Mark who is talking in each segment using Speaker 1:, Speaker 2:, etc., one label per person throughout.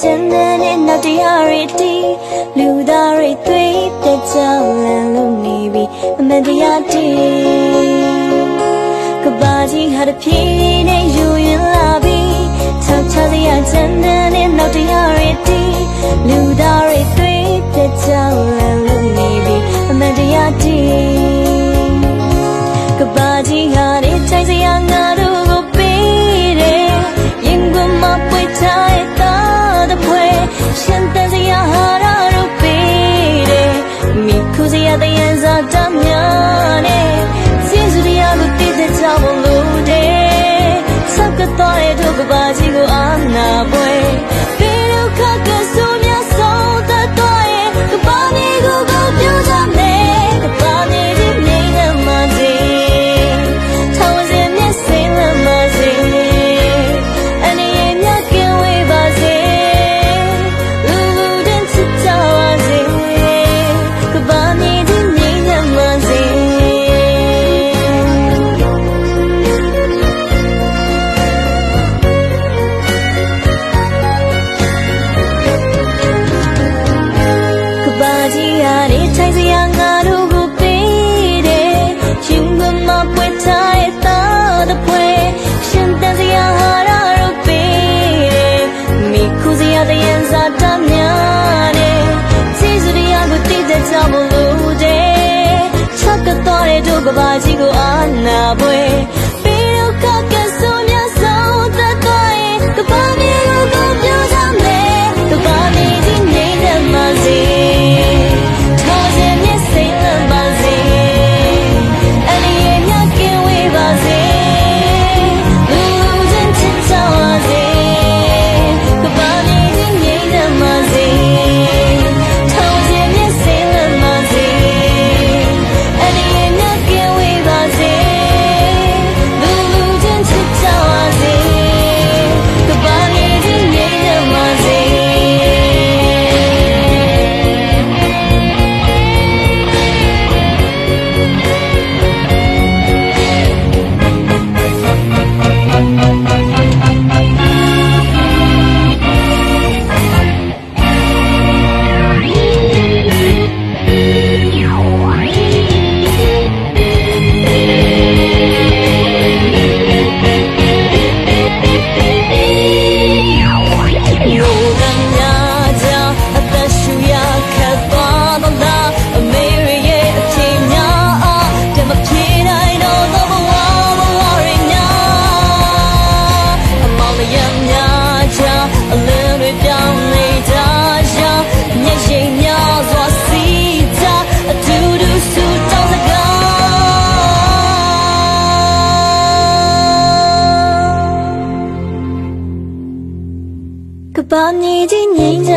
Speaker 1: ကျင်တဲ့နဲ့နောက်တရားတွေတီးလူသားတွေတွေ့တဲ့ကြောင်လန်လို့နေပြီအမှန်တရားတီးကဘာကြီးဟာတစ်ပြေးနဲ့ယူရင်လာပြီထောက်ချစရာကျင်တဲ့နဲ့နောက်တရားတွေတီးလူသားတွေ တများနဲ့စီစရိယာကိုတည်တဲ့ကြောင့်မလို့တဲ့ချက်ကတော်တဲ့တို့ကဘာကြီးကိုအာနာပွဲ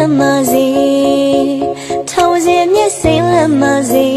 Speaker 1: လက်မစေထောင်စင်မျက်စိလက်မစေ